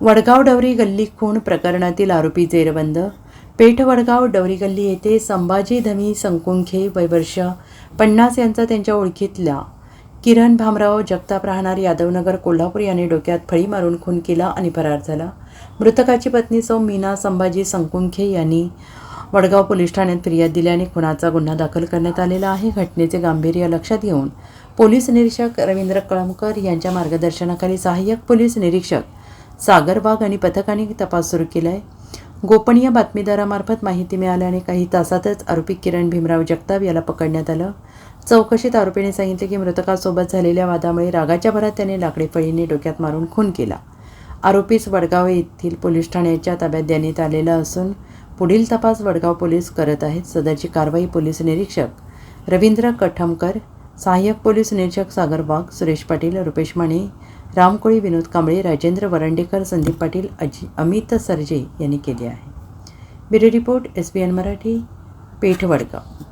वडगाव डवरी गल्ली खून प्रकरणातील आरोपी जेरबंद. पेठ वडगाव डवरी गल्ली येथे संभाजी धमी संकुंखे वैवर्ष पन्नास यांचा त्यांच्या ओळखीतल्या किरण भामराव जगताप राहणार यादवनगर कोल्हापूर यांनी डोक्यात फळी मारून खून केला आणि फरार झाला. मृतकाची पत्नी सौ मीना संभाजी संकुंखे यांनी वडगाव पोलीस ठाण्यात फिर्याद दिल्याने खुनाचा गुन्हा दाखल करण्यात आलेला आहे. घटनेचे गांभीर्य लक्षात घेऊन पोलीस निरीक्षक रवींद्र कळमकर यांच्या मार्गदर्शनाखाली सहाय्यक पोलीस निरीक्षक सागर वाघ आणि पथकाने तपास सुरू केला आहे गोपनीय बातमीदारामार्फत माहिती मिळाल्याने काही तासातच आरोपी किरण भीमराव जगताप याला पकडण्यात आलं. चौकशीत आरोपीने सांगितले की मृतकासोबत झालेल्या वादामुळे रागाच्या भरात त्याने लाकडी फळीने डोक्यात मारून खून केला. आरोपीस वडगाव येथील पोलीस ठाण्याच्या ताब्यात देण्यात आलेला असून पुढील तपास वडगाव पोलीस करत आहेत. सदरची कारवाई पोलीस निरीक्षक रवींद्र कठमकर सहाय्यक पोलीस निरीक्षक सागर वाघ सुरेश पाटील रुपेश माने रामकोळी विनोद कांबळे राजेंद्र वरंडेकर संदीप पाटील अजि अमित सरजे यांनी केली आहे. Bureau report S B N Marathi Peth Vadgaon